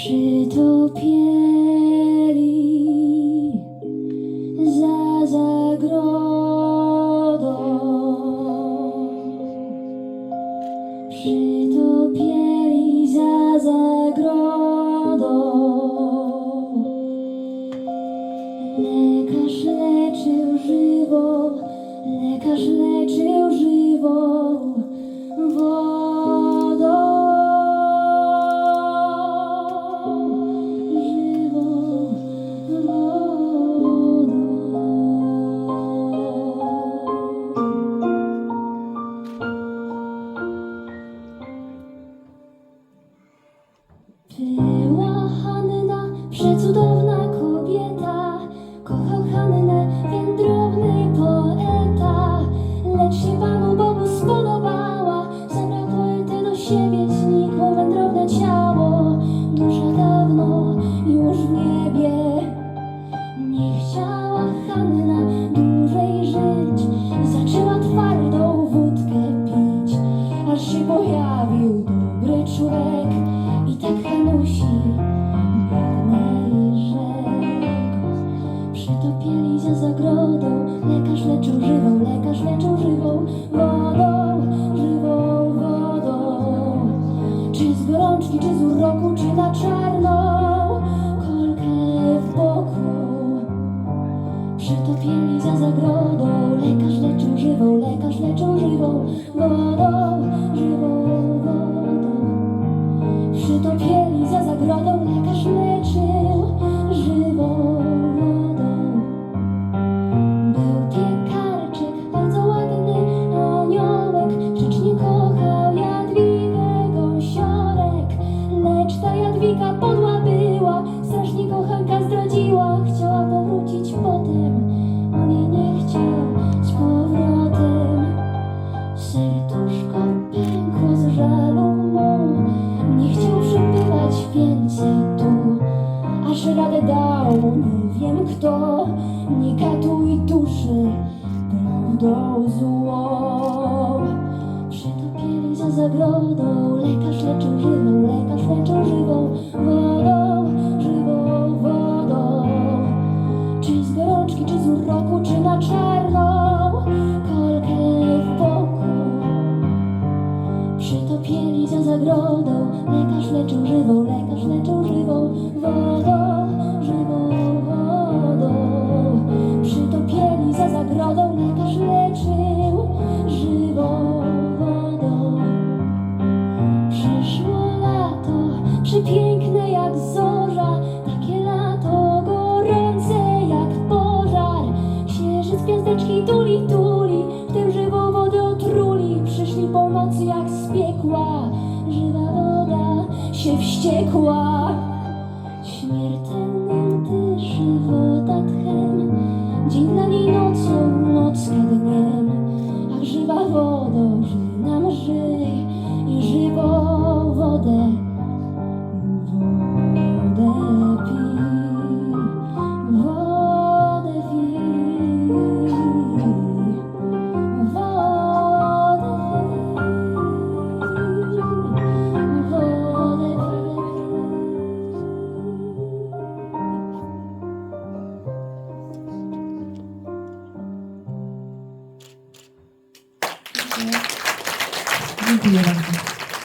Przytopieli za zagrodą. Przytopieli za zagrodą. Lekarz leczył żywą, lekarz leczył żywą pojawił dobry człowiek i tak Hanusi biednej rzekł. Przytopieli za zagrodą, lekarz leczył żywą, lekarz leczył żywą wodą, żywą wodą. Czy z gorączki, czy z uroku, czy na czarną kolkę w boku. Przytopieli za zagrodą, lekarz leczył żywą, lekarz leczył żywą wodą, nie wiem kto, nie katuj duszy prawdą złą. Przytopieli za zagrodą, lekarz leczył żywą, lekarz leczył żywą wodą, żywą wodą. Czy z gorączki, czy z uroku, czy na czarną kolkę w boku. Przytopieli za zagrodą, lekarz leczył żywą, lekarz leczył żywą wodą, przepiękne jak zorza, takie lato gorące jak pożar. Księżyc gwiazdeczki tuli, tuli, w tym żywą wodę otruli. Przyszli pomocy jak z piekła, żywa woda się wściekła. Śmiertelnym Santillán.